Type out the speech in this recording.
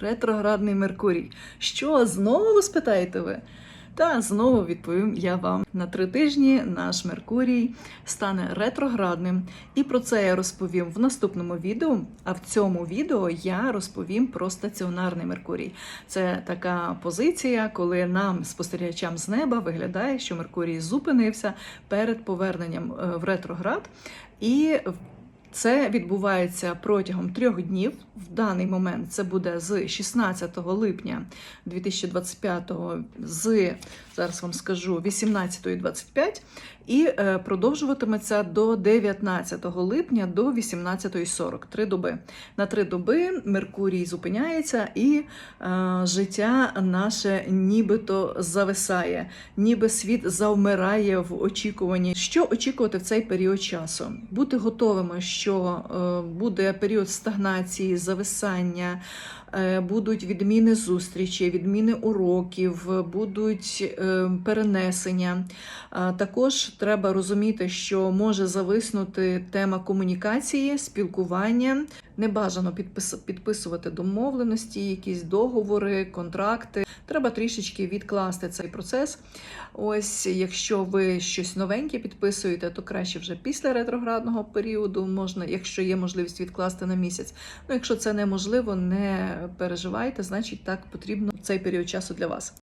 Ретроградний Меркурій. Що знову спитаєте ви? Та знову відповім я вам на три тижні. Наш Меркурій стане ретроградним, і про це я розповім в наступному відео. А в цьому відео я розповім про стаціонарний Меркурій. Це така позиція, коли нам, спостерігачам з неба, виглядає, що Меркурій зупинився перед поверненням е, в ретроград. І це відбувається протягом трьох днів. В даний момент це буде з 16 липня 2025 з зараз вам скажу 18.25 і е, продовжуватиметься до 19 липня до 18.40. Три доби. На три доби Меркурій зупиняється, і е, життя наше нібито зависає, ніби світ завмирає в очікуванні. Що очікувати в цей період часу? Бути готовими, що е, буде період стагнації, зависання. Е, Будуть відміни зустрічі, відміни уроків, будуть е, перенесення. Також треба розуміти, що може зависнути тема комунікації, спілкування. Не бажано підпис- підписувати домовленості, якісь договори, контракти. Треба трішечки відкласти цей процес. Ось, якщо ви щось новеньке підписуєте, то краще вже після ретроградного періоду можна, якщо є можливість відкласти на місяць. Ну, якщо це неможливо, не переживайте, значить так потрібно цей період часу для вас.